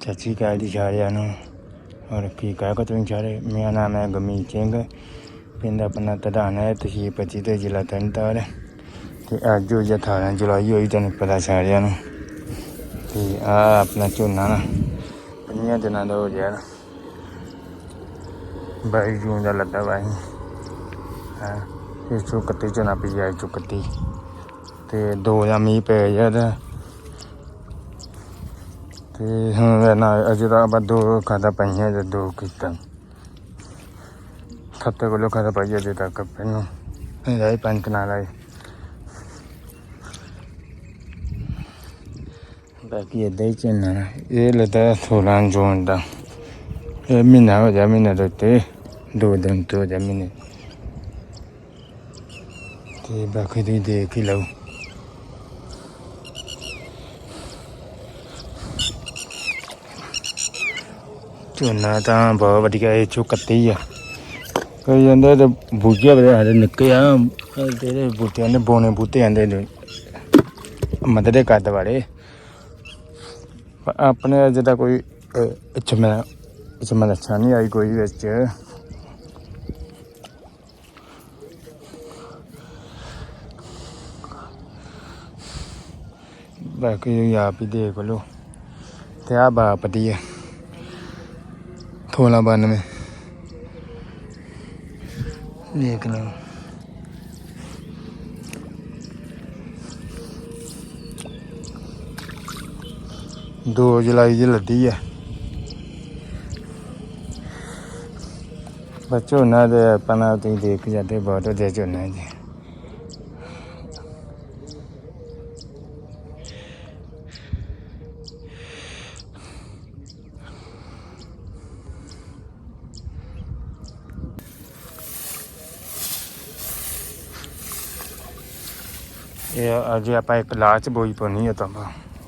ਸਤਿ ਸ਼੍ਰੀ ਅਕਾਲ ਜੀ ਸਾਰਿਆਂ ਨੂੰ। ਔਰ ਕੀ ਕਹਿ ਕੋ ਸਾਰੇ? ਮੇਰਾ ਨਾਮ ਹੈ ਗਮੀਤ ਸਿੰਘ। ਪਿੰਡ ਆਪਣਾ ਤਧਾਨ ਹੈ ਤਹਿਸੀਲ ਪੱਚੀ ਤੇ ਜ਼ਿਲ੍ਹਾ ਤਰਨਤਾਰਨ। ਤੇ ਅੱਜ ਹੋਈ 18 ਜੁਲਾਈ ਹੋਈ, ਤੁਹਾਨੂੰ ਪਤਾ ਸਾਰਿਆਂ ਨੂੰ। ਤੇ ਆ ਆਪਣਾ ਝੋਨਾ ਨਾ ਪੰਜਾਂ ਦਿਨਾਂ ਦਾ ਹੋ ਗਿਆ ਨਾ। ਬਾਈ ਜੂਨ ਦਾ ਲੱਗਾ ਬਾਈ ਹਾਂ ਇਹ ਚੋਂ ਕੱਤੀ ਝੋਨਾ ਪਈ ਆਈ ਚੋਂ ਕੱਤੀ ਤੇ ਦੋ ਦਾ ਮੀਂਹ ਪੈ ਗਿਆ ਤੇ ਹੁਣ ਨਾ, ਅਜੇ ਤਾਂ ਆਪਾਂ ਦੋ ਖਾਦਾ ਪਈਆਂ ਜੇ, ਦੋ ਕੀਤਾ। ਖੱਤੇ ਕੋਲੋਂ ਖਾਦਾ ਪਈ ਅਜੇ ਤੱਕ ਪੈਨੂੰ ਇਹ ਆਈ, ਪੰਜ ਕਨਾਲ ਬਾਕੀ ਏਦਾਂ ਹੀ ਚੱਲਣਾ ਇਹ ਲੱਦਾ 16 ਜੂਨ ਦਾ। ਇਹ ਮਹੀਨਾ ਹੋ ਜਾ ਮਹੀਨਾ ਦੇ ਉੱਤੇ। ਦੋ ਦਿਨ ਤੋਂ ਹੋ ਜਾ ਮਹੀਨੇ। ਤੇ ਬਾਕੀ ਤੁਸੀਂ ਦੇਖ ਹੀ ਲਓ। ਝੋਨਾ ਤਾਂ ਬਹੁਤ ਵਧੀਆ ਇਹ ਚੋਂ ਕੱਤੀ ਆ। ਕਈ ਜਾਂਦੇ ਤੇ ਬੂਝੇ ਬੜੇ ਹਰੇ ਨਿੱਕੇ ਆ। ਇਹ ਤੇਰੇ ਬੂਟਿਆਂ ਦੇ ਬੋਨੇ ਬੂਟੇ ਆਂਦੇ ਨੇ ਮਦਦ ਦੇ ਕੱਦ ਆਪਣੇ ਅੱਜ ਤਾਂ ਕੋਈ ਚਮਾ ਚਮਾ ਅੱਛਾ ਨਹੀਂ ਆਈ ਕੋਈ ਵਿੱਚ। ਬਾਕੀ ਆਪ ਹੀ ਦੇਖ ਲਓ। ਤੇ ਆ ਬਾਪਦੀ ਹੈ ਥੋਲਾ ਬਾਨਵੇਂ। ਦੇਖ ਲਓ ਦੋ ਜੁਲਾਈ ਦੀ ਲੱਦੀ ਹੈ ਬੱਚੋ ਨਾ ਦੇ ਆਪਣਾ ਤੁਸੀਂ ਦੇਖ ਜਾਂਦੇ ਬਹੁਤ ਦੇ ਝੋਨਾ ਜੀ। ਇਹ ਅੱਜ ਆਪਾਂ ਇੱਕ ਲਾਚ ਬੋਈ ਪਾਉਣੀ ਹੈ ਤਾਂ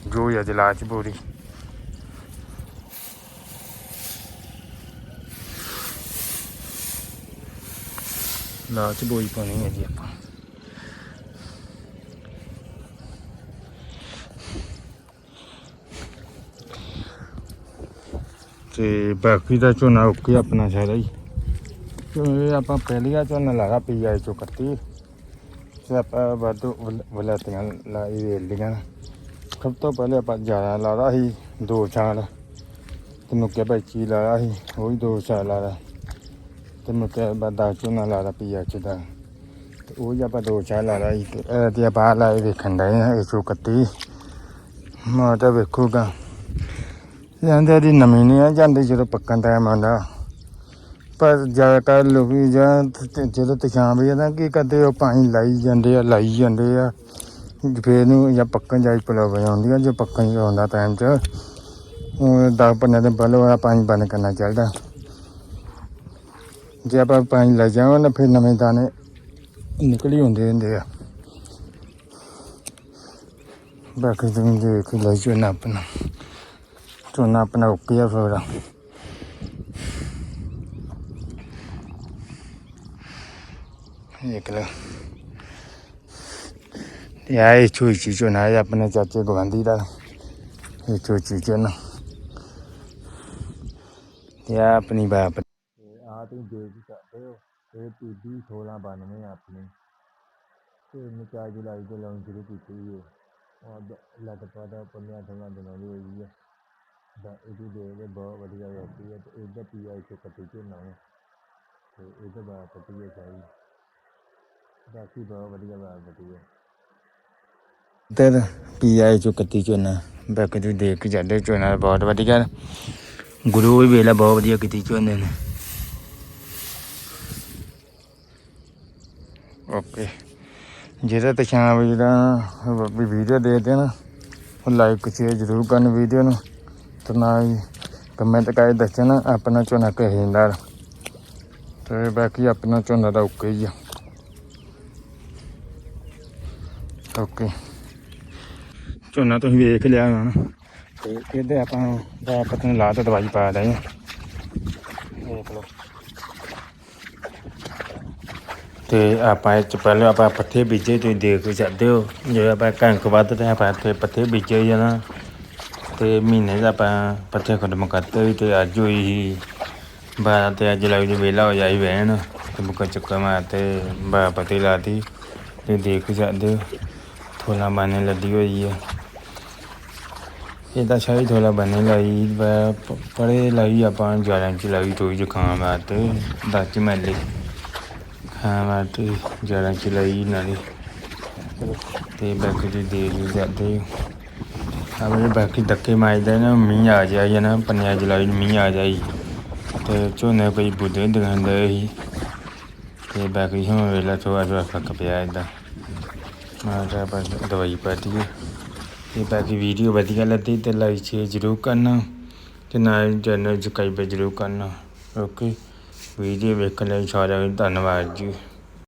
ਜੋ ਹੀ ਅੱਜ ਲਾਚ ਬੋਰੀ। ਲਾਚ ਬੋਈ ਪਾਉਣੀ ਹੈ ਜੀ ਆਪਾਂ। ਤੇ ਬਾਕੀ ਦਾ ਝੋਨਾ ਓਕੇ ਆਪਣਾ ਸਾਰਾ ਹੀ। ਕਿਉਂ ਇਹ ਆਪਾਂ ਪਹਿਲੀਆਂ ਝੋਨਾ ਲਾਇਆ ਪੀਆਈ ਚੋਂ ਕੱਤੀ ਤੇ ਆਪਾਂ ਵਾਧੂ ਵਲਾਤੀਆਂ ਲਾਈ ਵੇਲੀਆਂ ਸਭ ਤੋਂ ਪਹਿਲੇ ਆਪਾਂ ਜ਼ਿਆਦਾ ਲਾਦਾ ਸੀ, ਦੋ ਸਾਲ ਤੇ ਮੁੱਕੇ ਭਾਈ ਲਾਇਆ ਸੀ, ਉਹ ਵੀ ਦੋ ਸਾਲ ਲਾਦਾ ਤੇ ਮੁੱਕੇ ਬਾਅਦ ਦਾ ਝੋਨਾ ਲਾਦਾ ਪੀਆ ਚ ਦਾ। ਤੇ ਉਹ ਜੀ ਆਪਾਂ ਦੋ ਸਾਲ ਲਾਦਾ ਸੀ, ਤੇ ਤੇ ਆਪਾਂ ਲਾਏ ਵੇਖਣ ਦਾ ਇਹ ਚੋਂ ਕੱਤੀ ਮੈਂ ਤਾਂ ਵੇਖੂਗਾ। ਜਾਂਦੇ ਦੀ ਨਵੀਂ ਨਹੀਂ ਆ, ਜਾਂਦੇ ਜਦੋਂ ਪੱਕਣ ਟਾਈਮ ਆਉਂਦਾ। ਪਰ ਜ਼ਿਆਦਾਤਰ ਲੋਕੀ ਜਾਂ ਜਦੋਂ ਤਸ਼ਾਮ ਵੀ ਨਾ ਕੀ ਕਰਦੇ ਉਹ ਪਾਣੀ ਲਾਈ ਜਾਂਦੇ ਆ, ਲਾਈ ਜਾਂਦੇ ਆ। ਫੇਰ ਨੂੰ ਜਾਂ ਪੱਕਣ ਜਾਈ ਪਲਾਵ ਆਉਂਦੀਆਂ ਜੇ ਪੱਕਣ ਆਉਂਦਾ ਟਾਈਮ 'ਚ। ਉਹ ਦਸ ਪੰਦਰਾਂ ਦਿਨ ਪਹਿਲਾਂ ਵਾਲਾ ਪਾਣੀ ਬੰਦ ਕਰਨਾ ਚਾਹੀਦਾ। ਜੇ ਆਪਾਂ ਪਾਣੀ ਲੈ ਜਾਵਾਂ ਨਾ ਫਿਰ ਨਵੇਂ ਦਾਣੇ ਨਿਕਲੀ ਹੁੰਦੇ ਹੁੰਦੇ ਆ। ਬਾਕੀ ਤੁਸੀਂ ਦੇਖ ਲਓ, ਝੋਨਾ ਆਪਣਾ। ਝੋਨਾ ਆਪਣਾ ਓਕੇ ਆ ਫਿਰ ਤੇ ਆ, ਇਹ ਚੋਈ ਝੋਨਾ ਇਹ ਆਪਣੇ ਚਾਚੇ ਗਵਾਂਦੀ ਦਾ। ਇਹ ਚੋਈ ਝੋਨਾ ਤੇ ਆ ਆਪਣੀ ਬਾਪ। ਆ ਤੁਸੀਂ ਦੇਖ ਸਕਦੇ ਹੋ, ਇਹ ਪੀਡੀ 1692 ਆਪਣੀ। ਤੇ ਨਿਕਾ ਜੁਲਾਈ ਦੇ ਲਾਉਣ ਸ਼ੁਰੂ ਕੀਤੀ ਹੈ। ਉਹ ਲੱਗ ਪਾਦਾ ਦਿਨਾਂ ਦੀ ਹੋਈ ਹੈ। ਦਾ ਇਹਦੀ ਦੇ ਦੇ ਬਹੁਤ ਵਧੀਆ ਹੋਈ ਹੈ ਤੇ ਇਹਦਾ ਪੀਆਈ ਤੋਂ ਕੱਟੀ ਝੋਨਾ ਹੈ ਤੇ ਇਹਦਾ ਬਾਅਦ ਕੱਟੀ ਹੈ ਬਾਕੀ ਬਹੁਤ ਵਧੀਆ ਬਾਤ ਬਤੀ ਹੈ ਤੇਰ ਪੀਆਈ ਚੋਂ ਕੱਤੀ ਝੋਨਾ ਬਾਕੀ ਤੁਸੀਂ ਦੇਖ ਕੇ ਜਾਂਦੇ ਝੋਨਾ ਬਹੁਤ ਵਧੀਆ ਗੁਰੂ ਵੀ ਵੇਲਾ ਬਹੁਤ ਵਧੀਆ ਕੀਤੀ ਝੋਨੇ ਨੇ। ਓਕੇ। ਜਿਹੜਾ ਤੇ ਵੀ ਦਾ ਵੀ ਵੀਡੀਓ ਦੇਖਦੇ ਦੇਣਾ ਉਹ ਲਾਈਕ ਸ਼ੇਅਰ ਜ਼ਰੂਰ ਕਰਨ ਵੀਡੀਓ ਨੂੰ। ਤੇ ਨਾਲ ਹੀ ਕਮੈਂਟ ਕਰਕੇ ਦੱਸਣਾ, ਆਪਣਾ ਝੋਨਾ ਕਹਿੰਦਾ ਤੇ ਬਾਕੀ ਆਪਣਾ ਝੋਨਾ ਦਾ ਓਕੇ ਹੀ ਆ। ਓਕੇ। ਝੋਨਾ ਤੁਸੀਂ ਵੇਖ ਲਿਆ ਹੁਣ ਤੇ ਇਹਦੇ ਆਪਾਂ ਦਾ ਪਤਨ ਲਾ ਤੇ ਦਵਾਈ ਪਾ ਦੇ ਦੇਖ ਲਓ। ਤੇ ਆਪਾਂ ਇਹ ਚ ਪਹਿਲੇ ਆਪਾਂ ਪੱਠੇ ਬੀਜੇ ਤੁਸੀਂ ਦੇਖ ਸਕਦੇ ਹੋ। ਜੇ ਆਪਾਂ ਕਣਕ ਵੱਧ ਤੇ ਆਪਾਂ ਇੱਥੇ ਪੱਠੇ ਬੀਜੇ ਜਾਣਾ ਤੇ ਮਹੀਨੇ ਦਾ ਆਪਾਂ ਪੱਠੇ ਖਤਮ ਕਰਤੇ ਸੀ ਤੇ ਅੱਜ ਹੋਈ ਬਾਰਾਂ ਤੇ ਅੱਜ ਲੱਗ ਜੀ ਵੇਲਾ ਹੋ ਜਾਈ ਵਹਿਣ ਤੇ ਬੁੱਕਾ ਚੱਕਾ ਮਾਰ ਤੇ ਬਾ ਪਤੀ ਲਾਤੀ। ਤੇ ਦੇਖ ਸਕਦੇ ਹੋ। ਥੋਲਾ ਬਾਨੇ ਲੱਦੀ ਹੋਈ ਹੈ ਇਹਦਾ ਸ਼ਾਹੀ ਥੋਲਾ ਬਾਨੇ ਲਾਈ ਵਾ ਪਰੇ ਲਾਈ ਆਪਾਂ ਜਾਲਾਂ ਚ ਲਾਈ ਤੋਈ ਜ਼ੁਕਾਮ ਵਾਸਤੇ ਦੱਚ ਮੈਲੇ। ਹਾਂ ਵਾਸਤੇ ਜਾਲਾਂ ਚ ਲਾਈ ਨਾਲੇ। ਤੇ ਬਾਕੀ ਦੀ ਦੇ ਵੀ ਜਾਂਦੇ। ਆਪਣੇ ਬਾਕੀ ਧੱਕੇ ਮਾਰਦੇ ਨਾ, ਮੀਂਹ ਆ ਜਾਏ ਨਾ ਪੰਨਿਆ ਜੁਲਾਈ ਨੂੰ ਮੀਂਹ ਆ ਜਾਈ ਤੇ ਝੋਨੇ ਕੋਈ ਬੁੱਧੇ ਦਿਖਾਉਂਦੇ ਸੀ। ਤੇ ਬਾਕੀ ਹੁਣ ਵੇਲਾ ਥੋੜਾ ਥੋੜਾ ਫ਼ਰਕ ਪਿਆ ਇਦਾਂ ਮੈਂ ਬਸ ਦਵਾਈ ਪਾਤੀ ਹੈ ਤੇ ਬਾਕੀ ਵੀਡੀਓ ਵਧੀਆ ਲੱਗੀ ਤੇ ਲਾਈਕ ਸ਼ੇਅਰ ਜ਼ਰੂਰ ਕਰਨਾ ਤੇ ਨਾਲ ਚੈਨਲ ਸਬਸਕ੍ਰਾਈਬ ਜ਼ਰੂਰ ਕਰਨਾ। ਓਕੇ, ਵੀਡੀਓ ਵੇਖਣ ਲਈ ਸਾਰਿਆਂ ਦਾ ਧੰਨਵਾਦ ਜੀ।